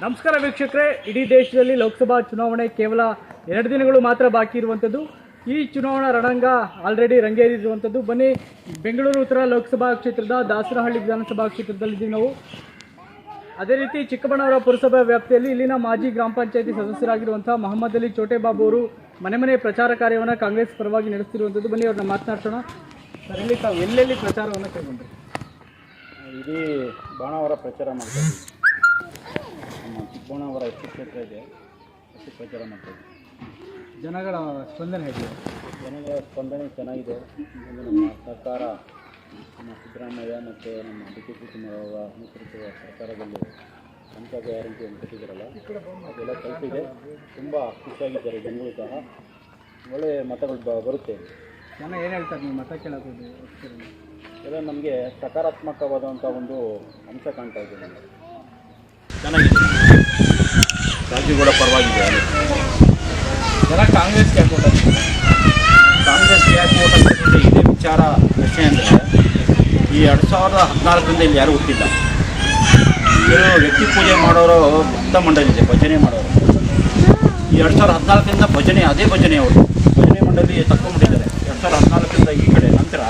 ನಮಸ್ಕಾರ ವೀಕ್ಷಕರೇ. ಇಡೀ ದೇಶದಲ್ಲಿ ಲೋಕಸಭಾ ಚುನಾವಣೆ ಕೇವಲ ಎರಡು ದಿನಗಳು ಮಾತ್ರ ಬಾಕಿ ಇರುವಂಥದ್ದು ಈ ಚುನಾವಣಾ ರಣಾಂಗ ಆಲ್ರೆಡಿ ರಂಗೇರಿರುವಂಥದ್ದು ಬನ್ನಿ, ಬೆಂಗಳೂರು ಉತ್ತರ ಲೋಕಸಭಾ ಕ್ಷೇತ್ರದ ದಾಸರಹಳ್ಳಿ ವಿಧಾನಸಭಾ ಕ್ಷೇತ್ರದಲ್ಲಿದ್ದೀವಿ ನಾವು. ಅದೇ ರೀತಿ ಚಿಕ್ಕಬಳ್ಳಾಪುರ ಪುರಸಭಾ ವ್ಯಾಪ್ತಿಯಲ್ಲಿ ಇಲ್ಲಿನ ಮಾಜಿ ಗ್ರಾಮ ಪಂಚಾಯತಿ ಸದಸ್ಯರಾಗಿರುವಂಥ ಮೊಹಮ್ಮದ್ ಅಲಿ ಚೋಟೆಬಾಬು ಅವರು ಮನೆ ಮನೆ ಪ್ರಚಾರ ಕಾರ್ಯವನ್ನು ಕಾಂಗ್ರೆಸ್ ಪರವಾಗಿ ನಡೆಸ್ತಿರುವಂಥದ್ದು ಬನ್ನಿ, ಅವ್ರನ್ನ ಮಾತನಾಡ್ಸೋಣ. ಸರ್ ಇಲ್ಲಿ ತಾವು ಎಲ್ಲೆಲ್ಲಿ ಪ್ರಚಾರವನ್ನು ಕೈಗೊಂಡ್ರಿ? ಇಡೀ ಬಾಣವರ ಪ್ರಚಾರ ಮಾಡ್ತಾ ಇದ್ದೀವಿ ಅವರ ಎಷ್ಟು ಕ್ಷೇತ್ರ ಇದೆ ಅಷ್ಟು ಪ್ರಚಾರ ಮಾಡ್ತಾ ಇದ್ದೀವಿ ಜನಗಳ ಸ್ಪಂದನೆ ಹೇಗಿದೆ? ಜನಗಳ ಸ್ಪಂದನೆ ಚೆನ್ನಾಗಿದೆ. ನಮ್ಮ ಸರ್ಕಾರ ನಮ್ಮ ಸಿದ್ದರಾಮಯ್ಯ ಮತ್ತು ನಮ್ಮ ಡಿ ಕೆ ಶಿವಕುಮಾರ್ ಅವರ ನೇತೃತ್ವದ ಸರ್ಕಾರದಲ್ಲಿ ಅಂತ ಗ್ಯಾರಂಟಿ ಅಂತ ಕೊಟ್ಟಿದ್ದಾರಲ್ಲ ಅದೆಲ್ಲ ತಲುಪಿದೆ ತುಂಬ ಖುಷಿಯಾಗಿದ್ದಾರೆ ಜನಗಳು ಸಹ. ಒಳ್ಳೆಯ ಮತಗಳು ಬ ಬರುತ್ತೆ. ಜನ ಏನು ಹೇಳ್ತಾರೆ ನೀವು? ಮತ ಕೇಳೋದು? ಎಲ್ಲ ನಮಗೆ ಸಕಾರಾತ್ಮಕವಾದಂಥ ಒಂದು ಅಂಶ ಕಾಣ್ತಾ ಇದೆ ನಮಗೆ. ಚೆನ್ನಾಗಿದೆ. ರಾಜೀವ್ಗೌಡ ಪರವಾಗಿದೆ ಜನ ಕಾಂಗ್ರೆಸ್ಗೆ ಯಾಕೆ vote ಹಾಕ್ತಾರೆ? ಕಾಂಗ್ರೆಸ್ ಯಾಕೆ ಓಟ್ ಇದೇ ವಿಚಾರ ಪ್ರಶ್ನೆ ಅಂದರೆ, ಈ ಎರಡು ಸಾವಿರದ ಹದಿನಾಲ್ಕರಿಂದ ಇಲ್ಲಿ ಯಾರೂ ಹುಟ್ಟಿಲ್ಲ. ಇವರು ವ್ಯಕ್ತಿ ಪೂಜೆ ಮಾಡೋರು ಭಕ್ತ ಮಂಡಳಿ ಇದೆ, ಭಜನೆ ಮಾಡೋರು. ಈ ಎರಡು ಸಾವಿರದ ಹದಿನಾಲ್ಕರಿಂದ ಭಜನೆ, ಅದೇ ಭಜನೆ ಅವರು. ಭಜನೆ ಮಂಡಳಿ ತಕ್ಕೊಂಡ್ಬಿಟ್ಟಿದ್ದಾರೆ ಎರಡು ಸಾವಿರದ ಹದಿನಾಲ್ಕರಿಂದ ಈ ಕಡೆ. ನಂತರ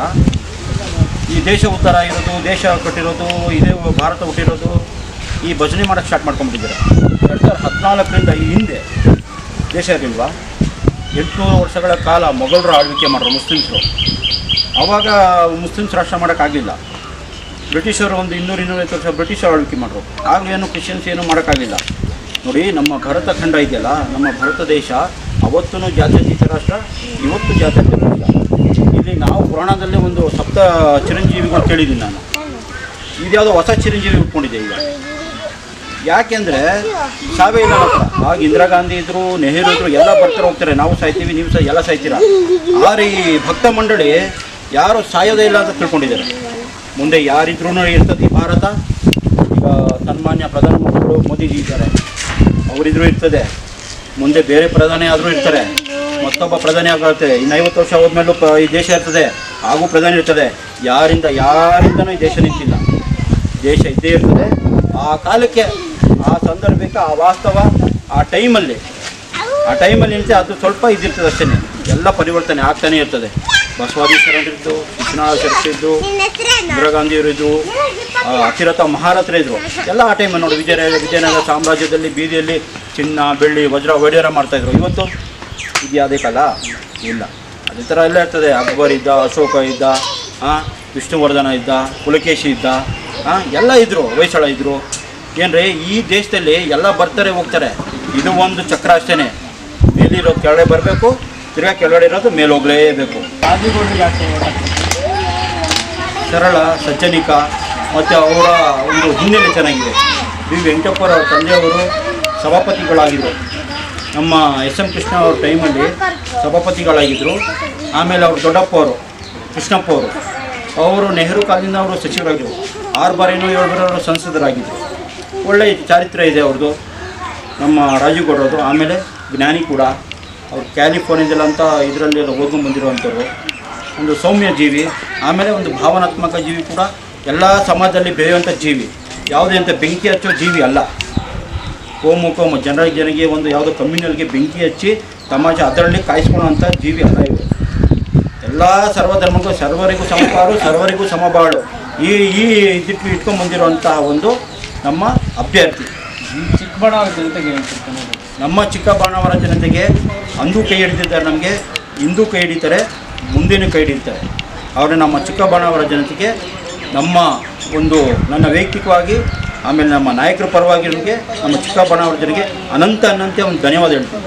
ಈ ದೇಶ ಉತ್ತರ ಆಗಿರೋದು, ದೇಶ ಕಟ್ಟಿರೋದು, ಇದೇ ಭಾರತ ಹುಟ್ಟಿರೋದು ಈ ಭಜನೆ ಮಾಡೋಕ್ಕೆ ಸ್ಟಾರ್ಟ್ ಮಾಡ್ಕೊಂಡ್ಬಿಟ್ಟಿದ್ದಾರೆ? ಎರಡು ಸಾವಿರದ ಹದಿನಾಲ್ಕರಿಂದ ಈ ಹಿಂದೆ ದೇಶ ಇರಲಿಲ್ವಾ? ಎಂಟುನೂರು ವರ್ಷಗಳ ಕಾಲ ಮೊಘಲರು ಆಳ್ವಿಕೆ ಮಾಡೋರು ಮುಸ್ಲಿಮ್ಸರು. ಆವಾಗ ಮುಸ್ಲಿಮ್ಸ್ ರಾಷ್ಟ್ರ ಮಾಡೋಕ್ಕಾಗಲಿಲ್ಲ ಬ್ರಿಟಿಷರು ಒಂದು ಇನ್ನೂರು ಇನ್ನೂರೈವತ್ತು ವರ್ಷ ಬ್ರಿಟಿಷರು ಆಳ್ವಿಕೆ ಮಾಡೋರು. ಆಗಲೂ ಏನು ಕ್ರಿಶ್ಚಿಯನ್ಸ್ ಏನು ಮಾಡೋಕ್ಕಾಗಲಿಲ್ಲ ನೋಡಿ ನಮ್ಮ ಭಾರತ ಖಂಡ ಇದೆಯಲ್ಲ ನಮ್ಮ ಭಾರತ ದೇಶ ಅವತ್ತೂ ಜಾತ್ಯತೀತ ರಾಷ್ಟ್ರ ಇವತ್ತು ಜಾತ್ಯತೀತ ರಾಷ್ಟ್ರ. ಇಲ್ಲಿ ನಾವು ಪುರಾಣದಲ್ಲೇ ಒಂದು ಸಪ್ತ ಚಿರಂಜೀವಿಗಳು ಕೇಳಿದ್ದೀನಿ ನಾನು. ಇದ್ಯಾವುದೋ ಹೊಸ ಚಿರಂಜೀವಿ ಉಟ್ಕೊಂಡಿದ್ದೆ ಈಗ. ಯಾಕೆಂದರೆ ಸಾವೇ ಇಲ್ಲ. ಆಗ ಇಂದಿರಾ ಗಾಂಧಿ ಇದ್ರು, ನೆಹರು ಇದ್ರು, ಎಲ್ಲ ಬರ್ತಾರೆ, ಹೋಗ್ತಾರೆ. ನಾವು ಸಾಯ್ತೀವಿ, ನೀವು ಸಹ ಎಲ್ಲ ಸಾಯ್ತೀರ? ಆದ್ರೆ ಈ ಭಕ್ತ ಮಂಡಳಿ ಯಾರು ಸಾಯೋದೇ ಇಲ್ಲ ಅಂತ ತಿಳ್ಕೊಂಡಿದ್ದಾರೆ. ಮುಂದೆ ಯಾರಿದ್ರೂ ಇರ್ತದೆ ಭಾರತ. ಈಗ ಸನ್ಮಾನ್ಯ ಪ್ರಧಾನಮಂತ್ರಿಗಳು ಮೋದಿಜಿ ಇದ್ದಾರೆ. ಅವರಿದ್ರು ಇರ್ತದೆ. ಮುಂದೆ ಬೇರೆ ಪ್ರಧಾನಿ ಆದರೂ ಇರ್ತಾರೆ. ಮತ್ತೊಬ್ಬ ಪ್ರಧಾನಿ ಆಗುತ್ತೆ. ಇನ್ನು ಐವತ್ತು ವರ್ಷ ಹೋದ್ಮೇಲೂ ಈ ದೇಶ ಇರ್ತದೆ. ಹಾಗೂ ಪ್ರಧಾನಿ ಇರ್ತದೆ. ಯಾರಿಂದ, ಯಾರಿಂದನೂ ಈ ದೇಶ ನಿಂತಿಲ್ಲ. ದೇಶ ಇದ್ದೇ ಇರ್ತದೆ. ಆ ಕಾಲಕ್ಕೆ ಆ ಸಂದರ್ಭಕ್ಕೆ ಆ ವಾಸ್ತವ ಆ ಟೈಮಲ್ಲಿ ಆ ಟೈಮಲ್ಲಿ ನಿಂತು ಅದು ಸ್ವಲ್ಪ ಇದಿರ್ತದೆ ಅಷ್ಟೇ. ಎಲ್ಲ ಪರಿವರ್ತನೆ ಆಗ್ತಾನೆ ಇರ್ತದೆ. ಬಸವಾದೀಶ್ವರರಿದ್ದು ಇದ್ದು ಇಂದಿರಾ ಗಾಂಧಿಯವರು ಇದ್ರು ಆ, ಅತಿರಥ ಮಹಾರಥರು ಇದ್ರು. ಎಲ್ಲ ಆ ಟೈಮಲ್ಲಿ ನೋಡಿ ವಿಜಯ ವಿಜಯನಗರ ಸಾಮ್ರಾಜ್ಯದಲ್ಲಿ ಬೀದಿಯಲ್ಲಿ ಚಿನ್ನ ಬೆಳ್ಳಿ ವಜ್ರ ವೈಢ್ಯರ ಮಾಡ್ತಾಯಿದ್ರು ಇವತ್ತು ಇದು ಯಾವುದೇ ಕಾಲ? ಇಲ್ಲ. ಅದೇ ಥರ ಎಲ್ಲ ಇರ್ತದೆ. ಅಕ್ಬರ್ ಇದ್ದ ಅಶೋಕ ಇದ್ದ ವಿಷ್ಣುವರ್ಧನ ಇದ್ದ ಪುಲಕೇಶಿ ಇದ್ದ ಎಲ್ಲ ಇದ್ದರು ಹೊಯ್ಸಳ ಇದ್ದರು ಏನ್ರಿ, ಈ ದೇಶದಲ್ಲಿ ಎಲ್ಲ ಬರ್ತಾರೆ, ಹೋಗ್ತಾರೆ. ಇದು ಒಂದು ಚಕ್ರ ಅಷ್ಟೇ ಮೇಲಿರೋದು ಕೆಳಗಡೆ ಬರಬೇಕು, ತಿರ್ಗಾ ಕೆಳಗಡೆ ಇರೋದು ಮೇಲೆ ಹೋಗಲೇಬೇಕು ಸರಳ, ಸಜ್ಜನಿಕ, ಮತ್ತು ಅವರ ಒಂದು ಹಿನ್ನೆಲೆ ಚೆನ್ನಾಗಿದೆ. ವಿ. ವೆಂಕಟಪ್ಪರ ತಂದೆಯವರು ಸಭಾಪತಿಗಳಾಗಿದ್ದರು ನಮ್ಮ ಎಸ್. ಎಂ. ಕೃಷ್ಣ ಅವ್ರ ಟೈಮಲ್ಲಿ ಸಭಾಪತಿಗಳಾಗಿದ್ದರು ಆಮೇಲೆ ಅವ್ರ ದೊಡ್ಡಪ್ಪ ಅವರು, ಕೃಷ್ಣಪ್ಪ ಅವರು. ಅವರು ನೆಹರು ಕಾಲದಿಂದ ಅವರು ಸಚಿವರಾಗಿದ್ದರು ಆರು. ಬಾರಿನೂ ಏಳು ಬಾರಿ ಅವರು ಸಂಸದರಾಗಿದ್ದರು ಒಳ್ಳೆಯ ಚಾರಿತ್ರ್ಯ ಇದೆ ಅವ್ರದ್ದು. ನಮ್ಮ ರಾಜು ಗೌಡ್ರದ್ದು ಆಮೇಲೆ ಜ್ಞಾನಿ ಕೂಡ. ಅವ್ರು ಕ್ಯಾಲಿಫೋರ್ನಿಯಾದಲ್ಲಿ ಅಂತ ಇದರಲ್ಲಿ ಓದ್ಕೊಂಡು ಬಂದಿರುವಂಥವ್ರು. ಒಂದು ಸೌಮ್ಯ ಜೀವಿ. ಆಮೇಲೆ ಒಂದು ಭಾವನಾತ್ಮಕ ಜೀವಿ ಕೂಡ. ಎಲ್ಲ ಸಮಾಜದಲ್ಲಿ ಬೆಳೆಯುವಂಥ ಜೀವಿ. ಯಾವುದೇ ಅಂತ ಬೆಂಕಿ ಹಚ್ಚೋ ಜೀವಿ ಅಲ್ಲ. ಕೋಮು ಕೋಮು. ಜನರ ಜನರಿಗೆ ಒಂದು ಯಾವುದೋ ಕಮ್ಯುನಲ್ಗೆ ಬೆಂಕಿ ಹಚ್ಚಿ ಸಮಾಜ ಅದರಲ್ಲಿ ಕಾಯಿಸ್ಕೊಳ್ಳೋಂಥ ಜೀವಿ ಅಲ್ಲ ಇವರು. ಎಲ್ಲ ಸರ್ವಧರ್ಮಕ್ಕೂ, ಸರ್ವರಿಗೂ ಸಮಪಾರು ಸರ್ವರಿಗೂ ಸಮಬಾಳು. ಈ ಈ ಇದಕ್ಕೆ ಇಟ್ಕೊಂಡು ಬಂದಿರುವಂತಹ ಒಂದು ನಮ್ಮ ಅಭ್ಯರ್ಥಿ ಚಿಕ್ಕಬಾಣವರ ಜನತೆಗೆ. ನಮ್ಮ ಚಿಕ್ಕಬಾಣವರ ಜನತೆಗೆ ಅಂದು ಕೈ ಹಿಡಿದಿದ್ದಾರೆ ನಮಗೆ, ಇಂದು ಕೈ ಹಿಡಿತಾರೆ, ಮುಂದಿನ ಕೈ ಹಿಡಿತಾರೆ ಆದರೆ ನಮ್ಮ ಚಿಕ್ಕಬಾಣವರ ಜನತೆಗೆ, ನಮ್ಮ ಒಂದು ನನ್ನ ವೈಯಕ್ತಿಕವಾಗಿ, ಆಮೇಲೆ ನಮ್ಮ ನಾಯಕರ ಪರವಾಗಿ ನಮ್ಮ ಚಿಕ್ಕಬಾಣವರ ಜನರಿಗೆ ಅನಂತ ಅನಂತೆ ಒಂದು ಧನ್ಯವಾದ ಹೇಳ್ತೀನಿ